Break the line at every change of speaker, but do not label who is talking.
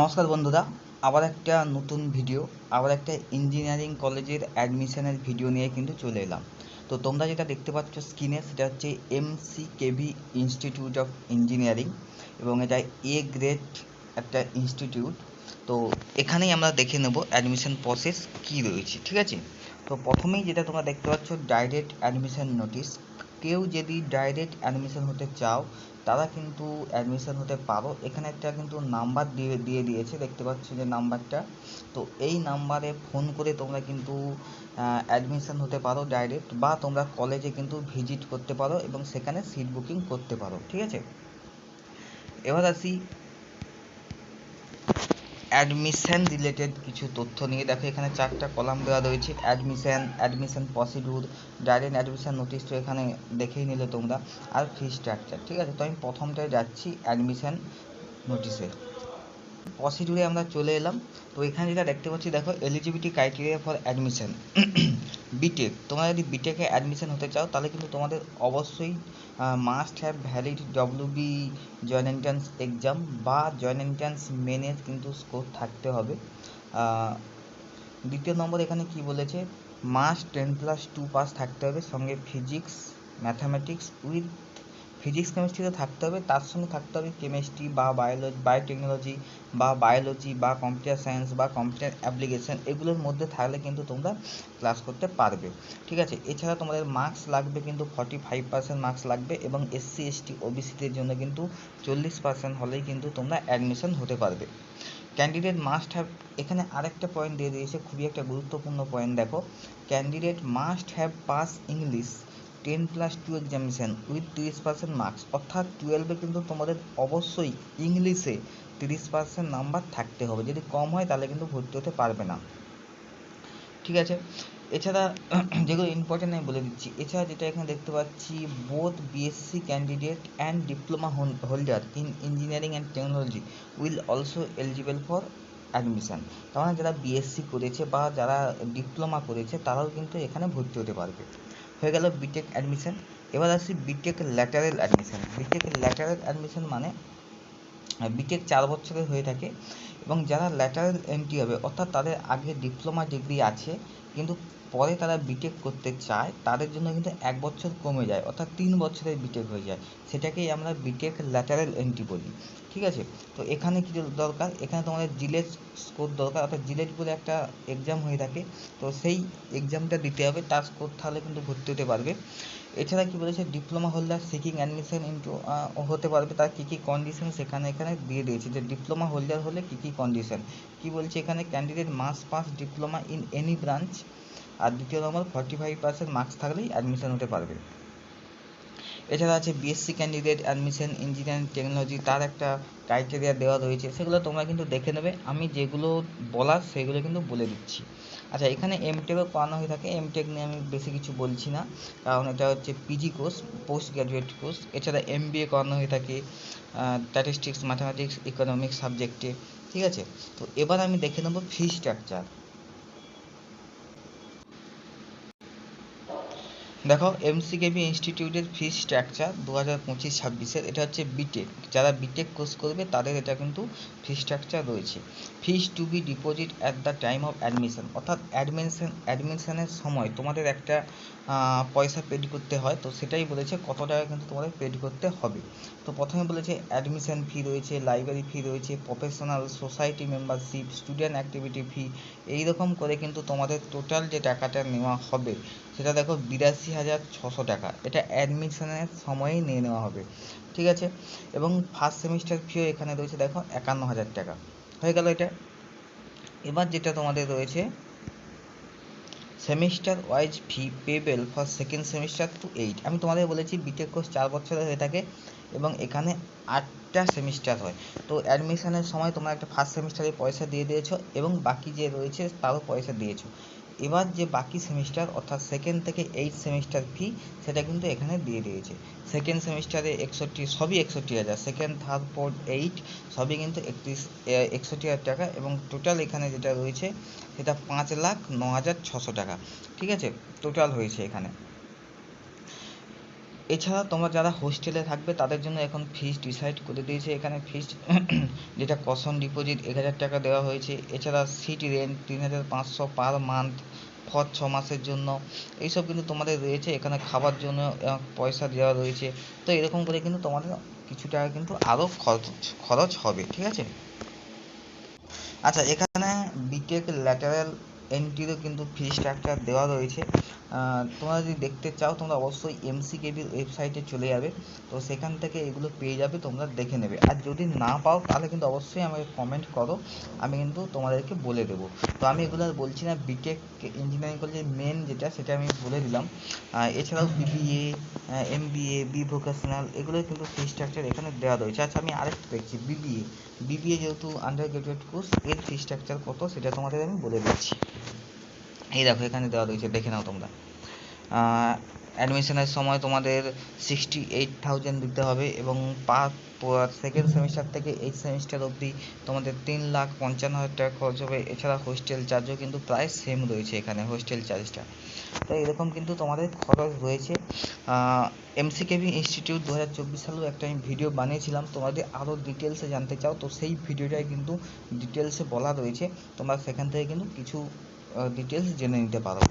নমস্কার বন্ধুরা, আবার একটা নতুন ভিডিও আবার একটা ইঞ্জিনিয়ারিং কলেজের অ্যাডমিশনের ভিডিও নিয়ে কিন্তু চলে এলাম। তো তোমরা যেটা দেখতে পাচ্ছ স্ক্রিনে সেটা হচ্ছে MC KV institute of engineering এবং এটা এ গ্রেড একটা ইনস্টিটিউট তো এখানেই আমরা দেখে নেব অ্যাডমিশন প্রসেস কী রয়েছে, ঠিক আছে? তো প্রথমেই যেটা তোমরা দেখতে পাচ্ছ ডাইরেক্ট অ্যাডমিশন নোটিশ কেউ যদি ডাইরেক্ট অ্যাডমিশন হতে চাও, তারা কিন্তু অ্যাডমিশন হতে পারো। এখানে একটা কিন্তু নাম্বার দিয়ে দিয়ে দিয়েছে, দেখতে পাচ্ছ যে নাম্বারটা তো এই নাম্বারে ফোন করে তোমরা কিন্তু অ্যাডমিশন হতে পারো ডাইরেক্ট বা তোমরা কলেজে কিন্তু ভিজিট করতে পারো এবং সেখানে সিট বুকিং করতে পারো, ঠিক আছে? এবার আসি অ্যাডমিশন রিলেটেড কিছু তথ্য নিয়ে। দেখো, এখানে চারটা কলাম দেওয়া রয়েছে। Admission admission procedure direct admission notice তো এখানে দেখেই নিলে তোমরা। আর ফি স্ট্রাকচার ঠিক আছে? তো আমি প্রথমটায় যাচ্ছি অ্যাডমিশন নোটিশে প্রসিডিউরে আমরা চলে এলাম। তো এখানে যেটা দেখতে পাচ্ছি, দেখো eligibility criteria for admission B Tech তোমরা যদি বিটেকে অ্যাডমিশন হতে চাও, তাহলে কিন্তু তোমাদের অবশ্যই must have valid WB joint entrance exam বা জয়েন্ট এন্ট্রান্স মেনের কিন্তু স্কোর থাকতে হবে। দ্বিতীয় নম্বর এখানে কি বলেছে? Must ten plus two pass থাকতে হবে, সঙ্গে ফিজিক্স ম্যাথামেটিক্স উইথ ফিজিক্স কেমিস্ট্রিতে থাকতে হবে, তার সঙ্গে থাকতে হবে কেমিস্ট্রি বা বায়োলজি বায়োটেকনোলজি বা বায়োলজি বা কম্পিউটার সায়েন্স বা কম্পিউটার অ্যাপ্লিকেশন এগুলোর মধ্যে থাকলে কিন্তু তোমরা ক্লাস করতে পারবে। ঠিক আছে? এছাড়া তোমাদের মার্কস লাগবে কিন্তু ফর্টি ফাইভ পার্সেন্ট মার্কস লাগবে এবং এসসি এসটি ওবিসিদের জন্য কিন্তু চল্লিশ পার্সেন্ট হলেই কিন্তু তোমরা অ্যাডমিশন হতে পারবে। ক্যান্ডিডেট মাস্ট হ্যাভ এখানে আরেকটা পয়েন্ট দিয়ে দিয়েছে, খুবই একটা গুরুত্বপূর্ণ পয়েন্ট দেখো। Candidate must have pass English ten plus two examination with তিরিশ পার্সেন্ট মার্কস অর্থাৎ টুয়েলভে কিন্তু তোমাদের অবশ্যই ইংলিশে তিরিশ পার্সেন্ট নাম্বার থাকতে হবে। যদি কম হয়, তাহলে কিন্তু ভর্তি হতে পারবে না। ঠিক আছে? এছাড়া যেগুলো ইম্পর্টেন্ট আমি বলে দিচ্ছি। এছাড়া যেটা এখানে দেখতে পাচ্ছি both B Sc candidate and diploma holder in engineering and technology will also eligible for admission তার মানে যারা বিএসসি করেছে বা যারা ডিপ্লোমা করেছে, তারাও কিন্তু এখানে ভর্তি হতে পারবে। হয়ে গেল বিটেক অ্যাডমিশন এবার আসি B Tech lateral admission B Tech lateral admission মানে বিটেক চার বছরের হয়ে থাকে এবং যারা ল্যাটারেল এন্ট্রি হবে, অর্থাৎ তাদের আগে ডিপ্লোমা ডিগ্রি আছে, কিন্তু পরে তারা বিটেক করতে চায়, তাদের জন্য কিন্তু এক বছর কমে যায়, অর্থাৎ তিন বছরের বিটেক হয়ে যায়। সেটাকেই আমরা বিটেক ল্যাটারাল এন্ট্রি বলি, ঠিক আছে? তো এখানে কী দরকার? এখানে তোমাদের জিলেট স্কোর দরকার, অর্থাৎ জিলেট বলে একটা এক্সাম হয়ে থাকে। তো সেই এক্সামটা দিতে হবে, তার স্কোর তাহলে কিন্তু ভর্তি হতে পারবে। এছাড়া কী বলেছে? Diploma holder seeking admission into হতে পারবে। তার কী কী কন্ডিশন সেখানে এখানে দিয়ে দিয়েছে যে ডিপ্লোমা হোল্ডার হলে কী কী কন্ডিশন কী বলছে এখানে? Candidate must pass diploma in any branch আর দ্বিতীয় number forty five percent marks থাকলেই অ্যাডমিশন হতে পারবে। এছাড়া আছে B Sc candidate admission engineering technology তার একটা ক্রাইটেরিয়া দেওয়া রয়েছে, সেগুলো তোমরা কিন্তু দেখে নেবে। আমি যেগুলো বলার, সেগুলো কিন্তু বলে দিচ্ছি। আচ্ছা এখানে এমটেকও করানো হয়ে থাকে। এমটেক নিয়ে আমি বেশি কিছু বলছি না, কারণ এটা হচ্ছে PG course post graduate course এছাড়া এম এমবিএ করানো হয়ে থাকে স্ট্যাটিস্টিক্স ম্যাথামেটিক্স ইকোনমিক্স সাবজেক্টে ঠিক আছে? তো এবার আমি দেখে নেব ফি স্ট্রাকচার দেখো এমসিকেবি ইনস্টিটিউটের ফিস স্ট্রাকচার দু হাজার পঁচিশ ছাব্বিশের, এটা হচ্ছে বিটেক যারা বিটেক কোর্স করবে, তাদের এটা কিন্তু ফি স্ট্রাকচার রয়েছে। Fees to be deposit at the time of admission অর্থাৎ অ্যাডমিশন অ্যাডমিশনের সময় তোমাদের একটা পয়সা পেড করতে হয়, তো সেটাই বলেছে কত টাকা কিন্তু তোমাদের পেড করতে হবে। তো প্রথমে বলেছে অ্যাডমিশন ফি রয়েছে লাইব্রেরি ফি রয়েছে professional society membership student activity fee এই রকম করে কিন্তু তোমাদের টোটাল যে টাকাটা নেওয়া হবে সেটা দেখো বিরাশি হাজার ছশো টাকা। এটা অ্যাডমিশনের সময়েই নিয়ে নেওয়া হবে। ঠিক আছে? এবং ফার্স্ট সেমিস্টার ফিও এখানে রয়েছে দেখো একান্ন হাজার টাকা। হয়ে গেল এটা। এবার যেটা তোমাদের রয়েছে semester wise fee payable for second semester to eight আমি তোমাদের বলেছি বিটেক কোর্স চার বছরের হয়ে থাকে এবং এখানে আটটা সেমিস্টার হয়। তো অ্যাডমিশনের সময় তোমরা একটা ফার্স্ট সেমিস্টারে পয়সা দিয়ে দিয়েছ এবং বাকি যে রয়েছে তারও পয়সা দিয়েছ। এবার যে বাকি সেমিস্টার অর্থাৎ সেকেন্ড থেকে এইট সেমিস্টার ফি সেটা কিন্তু এখানে দিয়ে দিয়েছে। সেকেন্ড সেমিস্টারে একষট্টি, সবই একষট্টি হাজার। সেকেন্ড থার্ড ফোর্থ এইট সবই কিন্তু একত্রিশ একষট্টি হাজার টাকা এবং টোটাল এখানে যেটা রয়েছে, সেটা পাঁচ লাখ ন হাজার ছশো টাকা। ঠিক আছে? টোটাল হয়েছে এখানে। এছাড়া তোমরা যারা হোস্টেলে থাকবে, তাদের জন্য এখন ফিস ডিসাইড করে দিয়েছে। এখানে ফিস যেটা কশন ডিপোজিট এক হাজার টাকা দেওয়া হয়েছে। এছাড়া সিটি রেন্ট তিন হাজার পাঁচশো পার মান্থ ফর ছ মাসের জন্য। এইসব কিন্তু তোমাদের রয়েছে। এখানে খাবার জন্য পয়সা দেওয়া রয়েছে। তো এরকম করে কিন্তু তোমাদের কিছু টাকা কিন্তু আরও খরচ খরচ হবে। ঠিক আছে? আচ্ছা এখানে বিটেক ল্যাটারাল এন্ট্রিরও কিন্তু ফি স্ট্রাকচার দেওয়া রয়েছে। তোমরা যদি দেখতে চাও, তোমরা অবশ্যই এমসিকেবির ওয়েবসাইটে চলে যাবে। তো সেখান থেকে এগুলো পেয়ে যাবে, তোমরা দেখে নেবে। আর যদি না পাও, তাহলে কিন্তু অবশ্যই আমাকে কমেন্ট করো। আমি কিন্তু তোমাদেরকে বলে দেবো। তো আমি এগুলো আর বলছি না বিটেক ইঞ্জিনিয়ারিং কলেজের মেন যেটা, সেটা আমি বলে দিলাম। এছাড়াও বিবিএ এমবিএ বি ভোকেশনাল এগুলোর কিন্তু ফি স্ট্রাকচার এখানে দেওয়া রয়েছে। আচ্ছা আমি আরেকটা দেখছি বিবিএ বিবিএ যেহেতু আন্ডার গ্রাজুয়েট কোর্স এর ফি স্ট্রাকচার কত সেটা তোমাদের আমি বলে দিচ্ছি। এই দেখো, এখানে দেওয়া রয়েছে, দেখে নাও তোমরা। অ্যাডমিশনের সময় তোমাদের সিক্সটি এইট থাউজেন্ড দিতে হবে এবং পার সেকেন্ড সেমিস্টার থেকে এইট সেমিস্টার অবধি তোমাদের তিন লাখ পঞ্চান্ন হাজার টাকা খরচ হবে। এছাড়া হোস্টেল চার্জও কিন্তু প্রায় সেম রয়েছে এখানে হোস্টেল চার্জটা তো এরকম কিন্তু তোমাদের খরচ রয়েছে। এমসিকেভি ইনস্টিটিউট দু হাজার চব্বিশ সালেও একটা আমি ভিডিও বানিয়েছিলাম। তোমাদের আরও ডিটেলসে জানতে চাও, তো সেই ভিডিওটায় কিন্তু ডিটেলসে বলা রয়েছে। তোমরা সেখান থেকে কিন্তু কিছু ডিটেলস জেনে নিতে পারো।